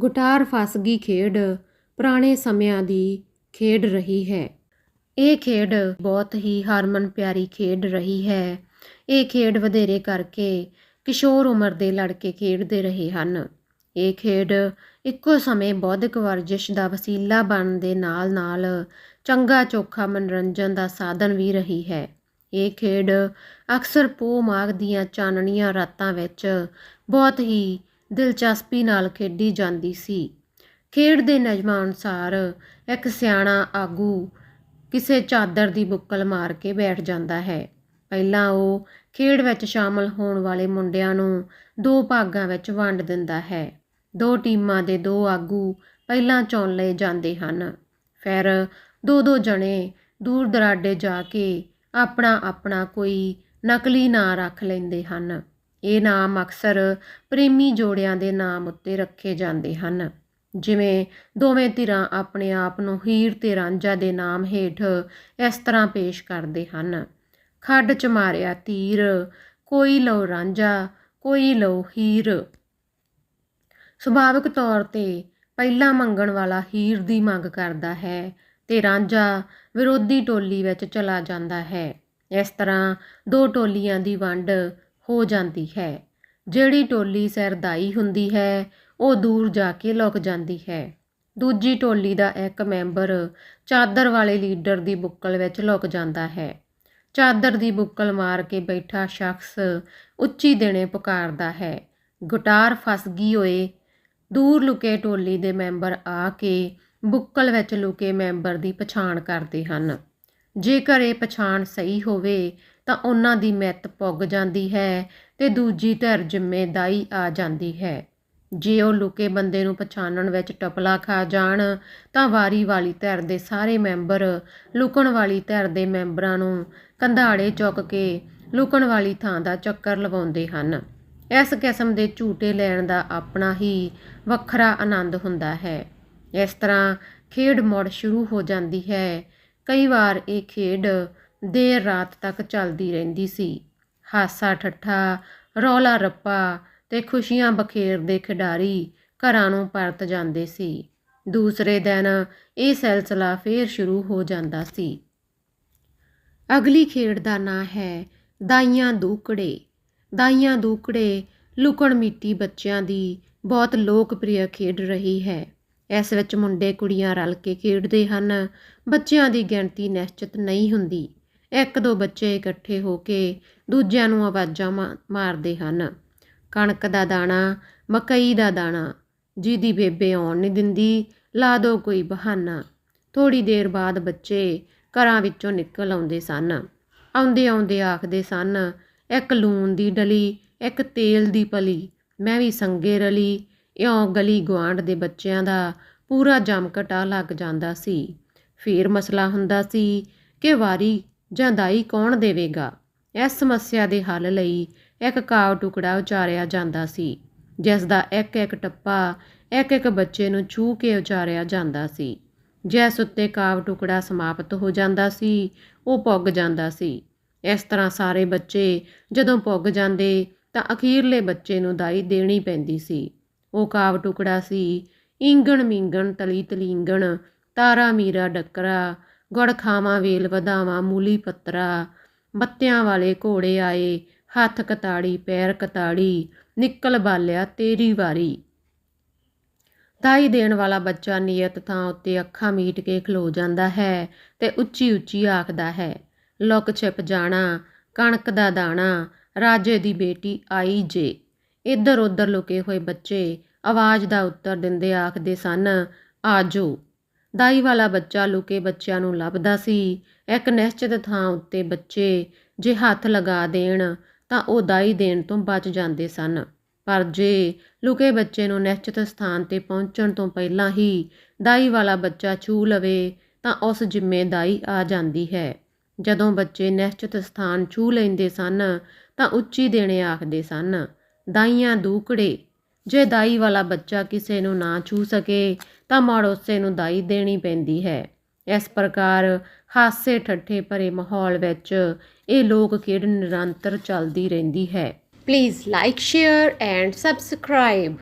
ਗੁਟਾਰ ਫਸਗੀ ਖੇਡ ਪੁਰਾਣੇ ਸਮਿਆਂ ਦੀ ਖੇਡ ਰਹੀ ਹੈ। ਇਹ ਖੇਡ ਬਹੁਤ ਹੀ ਹਰਮਨ ਪਿਆਰੀ ਖੇਡ ਰਹੀ ਹੈ। ਇਹ ਖੇਡ ਵਧੇਰੇ ਕਰਕੇ ਕਿਸ਼ੋਰ ਉਮਰ ਦੇ ਲੜਕੇ ਖੇਡਦੇ ਰਹੇ ਹਨ। ਇਹ ਖੇਡ ਇੱਕੋ ਸਮੇਂ ਬੌਧਿਕ ਵਰਜਿਸ਼ ਦਾ ਵਸੀਲਾ ਬਣਨ ਦੇ ਨਾਲ-ਨਾਲ ਚੰਗਾ ਚੋਖਾ ਮਨੋਰੰਜਨ ਦਾ ਸਾਧਨ ਵੀ ਰਹੀ ਹੈ। ਇਹ ਖੇਡ ਅਕਸਰ ਪੋਹ ਮਾਘ ਦੀਆਂ ਚਾਨਣੀਆਂ ਰਾਤਾਂ ਵਿੱਚ ਬਹੁਤ ਹੀ ਦਿਲਚਸਪੀ ਨਾਲ ਖੇਡੀ ਜਾਂਦੀ ਸੀ। ਖੇਡ ਦੇ ਨਿਯਮਾਂ ਅਨੁਸਾਰ ਇੱਕ ਸਿਆਣਾ ਆਗੂ ਕਿਸੇ ਚਾਦਰ ਦੀ ਬੁੱਕਲ ਮਾਰ ਕੇ ਬੈਠ ਜਾਂਦਾ ਹੈ। ਪਹਿਲਾਂ ਉਹ ਖੇਡ ਵਿੱਚ ਸ਼ਾਮਲ ਹੋਣ ਵਾਲੇ ਮੁੰਡਿਆਂ ਨੂੰ ਦੋ ਭਾਗਾਂ ਵਿੱਚ ਵੰਡ ਦਿੰਦਾ ਹੈ। ਦੋ ਟੀਮਾਂ ਦੇ ਦੋ ਆਗੂ ਪਹਿਲਾਂ ਚੁਣ ਲਏ ਜਾਂਦੇ ਹਨ। ਫਿਰ ਦੋ ਦੋ ਜਣੇ ਦੂਰ ਦਰਾਡੇ ਜਾ ਕੇ ਆਪਣਾ ਆਪਣਾ ਕੋਈ ਨਕਲੀ ਨਾਂ ਰੱਖ ਲੈਂਦੇ ਹਨ। ਇਹ ਨਾਮ ਅਕਸਰ ਪ੍ਰੇਮੀ ਜੋੜਿਆਂ ਦੇ ਨਾਮ ਉੱਤੇ ਰੱਖੇ ਜਾਂਦੇ ਹਨ। ਜਿਵੇਂ ਦੋਵੇਂ ਧਿਰਾਂ ਆਪਣੇ ਆਪ ਨੂੰ ਹੀਰ ਤੇ ਰਾਂਝਾ ਦੇ ਨਾਮ ਹੇਠ ਇਸ ਤਰ੍ਹਾਂ ਪੇਸ਼ ਕਰਦੇ ਹਨ। ਖੱਡ ਚ ਮਾਰਿਆ ਤੀਰ, ਕੋਈ ਲਓ ਰਾਂਝਾ, ਕੋਈ ਲਓ ਹੀਰ। ਸੁਭਾਵਿਕ ਤੌਰ ਤੇ ਪਹਿਲਾ ਮੰਗਣ ਵਾਲਾ ਹੀਰ ਦੀ ਮੰਗ ਕਰਦਾ ਹੈ ਤੇ ਰਾਂਝਾ ਵਿਰੋਧੀ ਟੋਲੀ ਵਿੱਚ ਚਲਾ ਜਾਂਦਾ ਹੈ। ਇਸ ਤਰ੍ਹਾਂ ਦੋ ਟੋਲੀਆਂ ਦੀ ਵੰਡ ਹੋ ਜਾਂਦੀ ਹੈ। ਜਿਹੜੀ ਟੋਲੀ ਸਰਦਾਈ ਹੁੰਦੀ ਹੈ, ਉਹ ਦੂਰ ਜਾ ਕੇ ਲੁਕ ਜਾਂਦੀ ਹੈ। ਦੂਜੀ ਟੋਲੀ ਦਾ ਇੱਕ ਮੈਂਬਰ ਚਾਦਰ ਵਾਲੇ ਲੀਡਰ ਦੀ ਬੁੱਕਲ ਵਿੱਚ ਲੁਕ ਜਾਂਦਾ ਹੈ। ਚਾਦਰ ਦੀ ਬੁੱਕਲ ਮਾਰ ਕੇ ਬੈਠਾ ਸ਼ਖਸ ਉੱਚੀ ਦੇਣੇ ਪੁਕਾਰਦਾ ਹੈ। ਗੁਟਾਰ ਫਸ ਗਈ ਓਏ। ਦੂਰ ਲੁਕੇ ਟੋਲੀ ਦੇ ਮੈਂਬਰ ਆ ਕੇ ਬੁੱਕਲ ਵਿੱਚ ਲੁਕੇ ਮੈਂਬਰ ਦੀ ਪਛਾਣ ਕਰਦੇ ਹਨ। ਜੇਕਰ ਇਹ ਪਛਾਣ ਸਹੀ ਹੋਵੇ, ਤਾਂ ਉਹਨਾਂ ਦੀ ਮਿੱਤ ਪੁੱਗ ਜਾਂਦੀ ਹੈ ਤੇ ਦੂਜੀ ਧਿਰ ਜ਼ਿੰਮੇਦਾਈ ਆ ਜਾਂਦੀ ਹੈ। ਜੇ ਉਹ ਲੁਕੇ ਬੰਦੇ ਨੂੰ ਪਛਾਣਨ ਵਿੱਚ ਟਪਲਾ ਖਾ ਜਾਣ, ਤਾਂ ਵਾਰੀ ਵਾਲੀ ਧਿਰ ਦੇ ਸਾਰੇ ਮੈਂਬਰ ਲੁਕਣ ਵਾਲੀ ਧਿਰ ਦੇ ਮੈਂਬਰਾਂ ਨੂੰ ਕੰਧਾੜੇ ਚੁੱਕ ਕੇ ਲੁਕਣ ਵਾਲੀ ਥਾਂ ਦਾ ਚੱਕਰ ਲਵਾਉਂਦੇ ਹਨ। ਇਸ ਕਿਸਮ ਦੇ ਝੂਟੇ ਲੈਣ ਦਾ ਆਪਣਾ ਹੀ ਵੱਖਰਾ ਆਨੰਦ ਹੁੰਦਾ ਹੈ। ਇਸ ਤਰ੍ਹਾਂ ਖੇਡ ਮੁੜ ਸ਼ੁਰੂ ਹੋ ਜਾਂਦੀ ਹੈ ਕਈ ਵਾਰ ਇਹ ਖੇਡ ਦੇਰ ਰਾਤ ਤੱਕ ਚੱਲਦੀ ਰਹਿੰਦੀ ਸੀ। ਹਾਸਾ ਠੱਠਾ, ਰੌਲਾ ਰੱਪਾ ਤੇ ਖੁਸ਼ੀਆਂ ਬਖੇਰਦੇ ਖਿਡਾਰੀ ਘਰਾਂ ਨੂੰ ਪਰਤ ਜਾਂਦੇ ਸੀ। ਦੂਸਰੇ ਦਿਨ ਇਹ ਸਿਲਸਿਲਾ ਫੇਰ ਸ਼ੁਰੂ ਹੋ ਜਾਂਦਾ ਸੀ। ਅਗਲੀ ਖੇਡ ਦਾ ਨਾਂ ਹੈ ਦਾਈਆਂ ਦੂਕੜੇ। ਦਾਈਆਂ ਦੂਕੜੇ ਲੁਕਣ ਮਿੱਟੀ ਬੱਚਿਆਂ ਦੀ ਬਹੁਤ ਲੋਕਪ੍ਰਿਯ ਖੇਡ ਰਹੀ ਹੈ। ਇਸ ਵਿੱਚ ਮੁੰਡੇ ਕੁੜੀਆਂ ਰਲ ਕੇ ਖੇਡਦੇ ਹਨ। ਬੱਚਿਆਂ ਦੀ ਗਿਣਤੀ ਨਿਸ਼ਚਿਤ ਨਹੀਂ ਹੁੰਦੀ। ਇੱਕ ਦੋ ਬੱਚੇ ਇਕੱਠੇ ਹੋ ਕੇ ਦੂਜਿਆਂ ਨੂੰ ਆਵਾਜ਼ਾਂ ਮਾਰਦੇ ਹਨ। ਕਣਕ ਦਾ ਦਾਣਾ, ਮਕਈ ਦਾ ਦਾਣਾ, ਜਿਹਦੀ ਬੇਬੇ ਆਉਣ ਨਹੀਂ ਦਿੰਦੀ, ਲਾ ਦੋ ਕੋਈ ਬਹਾਨਾ। ਥੋੜੀ ਦੇਰ ਬਾਅਦ ਬੱਚੇ ਘਰਾਂ ਵਿੱਚੋਂ ਨਿਕਲ ਆਉਂਦੇ ਸਨ। ਆਉਂਦੇ ਆਉਂਦੇ ਆਖਦੇ ਸਨ, ਇੱਕ ਲੂਣ ਦੀ ਡਲੀ, ਇੱਕ ਤੇਲ ਦੀ ਪਲੀ, ਮੈਂ ਵੀ ਸੰਗੇ ਰਲੀ ਇਉਂ ਗਲੀ ਗੁਆਂਢ ਦੇ ਬੱਚਿਆਂ ਦਾ ਪੂਰਾ ਜਮਕਟਾ ਲੱਗ ਜਾਂਦਾ ਸੀ। ਫੇਰ ਮਸਲਾ ਹੁੰਦਾ ਸੀ ਕਿ ਵਾਰੀ ਜਾਂ ਦਾਈ ਕੌਣ ਦੇਵੇਗਾ? ਇਸ ਸਮੱਸਿਆ ਦੇ ਹੱਲ ਲਈ ਇੱਕ ਕਾਵ ਟੁਕੜਾ ਉਚਾਰਿਆ ਜਾਂਦਾ ਸੀ, ਜਿਸ ਦਾ ਇੱਕ ਇੱਕ ਟੱਪਾ ਇੱਕ ਇੱਕ ਬੱਚੇ ਨੂੰ ਛੂ ਕੇ ਉਚਾਰਿਆ ਜਾਂਦਾ ਸੀ। ਜਿਸ ਉੱਤੇ ਕਾਵ ਟੁਕੜਾ ਸਮਾਪਤ ਹੋ ਜਾਂਦਾ ਸੀ, ਉਹ ਪੁੱਗ ਜਾਂਦਾ ਸੀ। ਇਸ ਤਰ੍ਹਾਂ ਸਾਰੇ ਬੱਚੇ ਜਦੋਂ ਪੁੱਗ ਜਾਂਦੇ ਤਾਂ ਅਖੀਰਲੇ ਬੱਚੇ ਨੂੰ ਦਾਈ ਦੇਣੀ ਪੈਂਦੀ ਸੀ। ਉਹ ਕਾਵ ਟੁਕੜਾ ਸੀ। ਇੰਗਣ ਮਿੰਗਣ, ਤਲੀ ਤਲੀਂਗਣ, ਤਾਰਾ ਮੀਰਾ ਡੱਕਰਾ, ਗੁੜ ਖਾਵਾਂ ਵੇਲ ਵਧਾਵਾਂ, ਮੂਲੀ ਪੱਤਰਾ, ਬੱਤਿਆਂ ਵਾਲੇ ਘੋੜੇ ਆਏ, ਹੱਥ ਕਤਾੜੀ, ਪੈਰ ਕਤਾੜੀ, ਨਿਕਲ ਬਾਲਿਆ ਤੇਰੀ ਵਾਰੀ। ਤਾਈ ਦੇਣ ਵਾਲਾ ਬੱਚਾ ਨਿਯਤ ਥਾਂ ਉੱਤੇ ਅੱਖਾਂ ਮੀਟ ਕੇ ਖਲੋ ਜਾਂਦਾ ਹੈ ਤੇ ਉੱਚੀ ਉੱਚੀ ਆਖਦਾ ਹੈ, ਲੁਕ ਛਿਪ ਜਾਣਾ, ਕਣਕ ਦਾ ਦਾਣਾ, ਰਾਜੇ ਦੀ ਬੇਟੀ ਆਈ ਜੇ। ਇੱਧਰ ਉੱਧਰ ਲੁਕੇ ਹੋਏ ਬੱਚੇ ਆਵਾਜ਼ ਦਾ ਉੱਤਰ ਦਿੰਦੇ ਆਖਦੇ ਸਨ, ਆਜੋ। ਦਾਈ ਵਾਲਾ ਬੱਚਾ ਲੁਕੇ ਬੱਚਿਆਂ ਨੂੰ ਲੱਭਦਾ ਸੀ। ਇੱਕ ਨਿਸ਼ਚਿਤ ਥਾਂ ਉੱਤੇ ਬੱਚੇ ਜੇ ਹੱਥ ਲਗਾ ਦੇਣ ਤਾਂ ਉਹ ਦਾਈ ਦੇਣ ਤੋਂ ਬਚ ਜਾਂਦੇ ਸਨ। ਪਰ ਜੇ ਲੁਕੇ ਬੱਚੇ ਨੂੰ ਨਿਸ਼ਚਿਤ ਸਥਾਨ ਤੇ ਪਹੁੰਚਣ ਤੋਂ ਪਹਿਲਾਂ ਹੀ ਦਾਈ ਵਾਲਾ ਬੱਚਾ ਛੂ ਲਵੇ ਤਾਂ ਉਸ ਜ਼ਿੰਮੇਦਾਈ ਆ ਜਾਂਦੀ ਹੈ। ਜਦੋਂ ਬੱਚੇ ਨਿਸ਼ਚਿਤ ਸਥਾਨ ਛੂ ਲੈਂਦੇ ਸਨ ਤਾਂ ਉੱਚੀ ਦੇਣੇ ਆਖਦੇ ਸਨ ਦਾਈਆਂ ਦੂਕੜੇ। ਜੇ ਦਾਈ ਵਾਲਾ ਬੱਚਾ ਕਿਸੇ ਨੂੰ ਨਾ ਛੂ ਸਕੇ, ਤਾਂ ਮੜ ਨੂੰ ਦਾਈ ਦੇਣੀ ਪੈਂਦੀ ਹੈ। ਇਸ ਪ੍ਰਕਾਰ ਹਾਸੇ ਠੱਠੇ ਭਰੇ ਮਾਹੌਲ ਵਿੱਚ ਇਹ ਲੋਕ ਖੇਡ ਨਿਰੰਤਰ ਚੱਲਦੀ ਰਹਿੰਦੀ ਹੈ। Please like share and subscribe